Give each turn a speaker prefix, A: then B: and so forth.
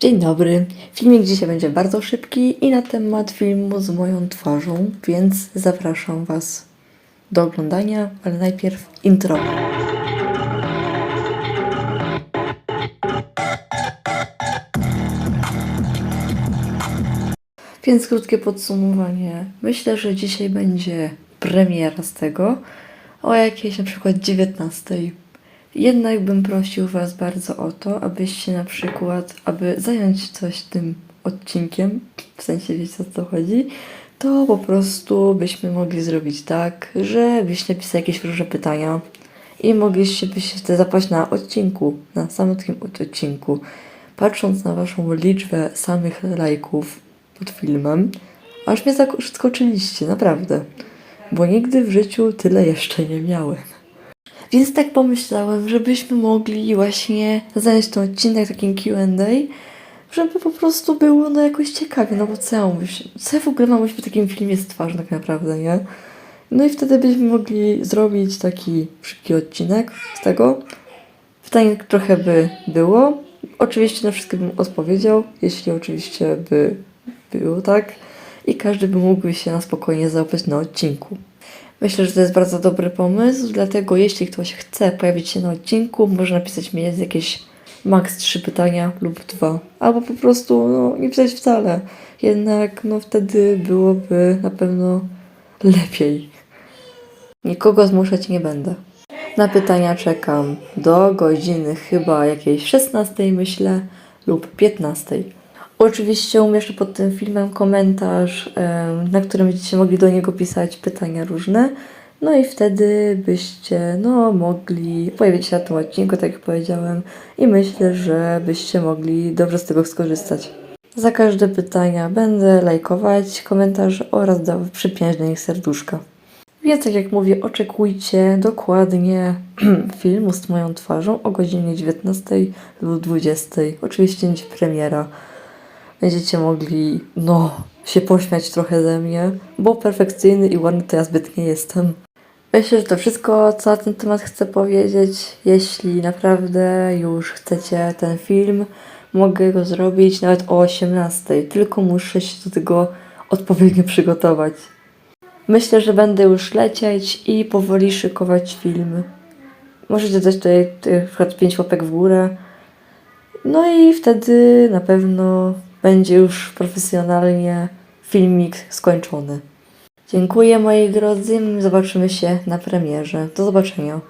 A: Dzień dobry. Filmik dzisiaj będzie bardzo szybki i na temat filmu z moją twarzą, więc zapraszam Was do oglądania, ale najpierw intro. Więc krótkie podsumowanie. Myślę, że dzisiaj będzie premiera z tego o jakiejś na przykład 19. Jednak bym prosił Was bardzo o to, abyście na przykład, aby zająć coś tym odcinkiem, w sensie wiecie o co chodzi, to po prostu byśmy mogli zrobić tak, że byście napisali jakieś różne pytania i mogliście byście zapaść na odcinku, na samotnym od- odcinku. Patrząc na Waszą liczbę samych lajków pod filmem, aż mnie zaskoczyliście, naprawdę. Bo nigdy w życiu tyle jeszcze nie miałem. Więc tak pomyślałem, żebyśmy mogli właśnie zająć ten odcinek takim Q&A, żeby po prostu było no jakoś ciekawie, no bo co ja w ogóle mam w takim filmie z twarzy tak naprawdę, nie? No i wtedy byśmy mogli zrobić taki szybki odcinek z tego. Pytań trochę by było. Oczywiście na wszystkie bym odpowiedział, jeśli oczywiście by było tak. I każdy by mógł się na spokojnie załapać na odcinku. Myślę, że to jest bardzo dobry pomysł, dlatego jeśli ktoś chce pojawić się na odcinku, może napisać mi jakieś maks trzy pytania lub dwa, albo po prostu no, nie pisać wcale. Jednak no, wtedy byłoby na pewno lepiej. Nikogo zmuszać nie będę. Na pytania czekam do godziny chyba jakiejś 16 myślę lub 15. Oczywiście umieszczę pod tym filmem komentarz, na którym będziecie mogli do niego pisać pytania różne. No i wtedy byście no, mogli pojawić się na tym odcinku, tak jak powiedziałem, i myślę, że byście mogli dobrze z tego skorzystać. Za każde pytania będę lajkować komentarze oraz dawał przypiąć do nich serduszka. Więc tak jak mówię, oczekujcie dokładnie filmu z moją twarzą o godzinie 19 lub 20. Oczywiście będzie premiera. Będziecie mogli, no, się pośmiać trochę ze mnie, bo perfekcyjny i ładny to ja zbyt nie jestem. Myślę, że to wszystko, co na ten temat chcę powiedzieć. Jeśli naprawdę już chcecie ten film, mogę go zrobić nawet o 18. Tylko muszę się do tego odpowiednio przygotować. Myślę, że będę już lecieć i powoli szykować filmy. Możecie dać tutaj na przykład 5 łapek w górę. No i wtedy na pewno będzie już profesjonalnie filmik skończony. Dziękuję moi drodzy, zobaczymy się na premierze. Do zobaczenia.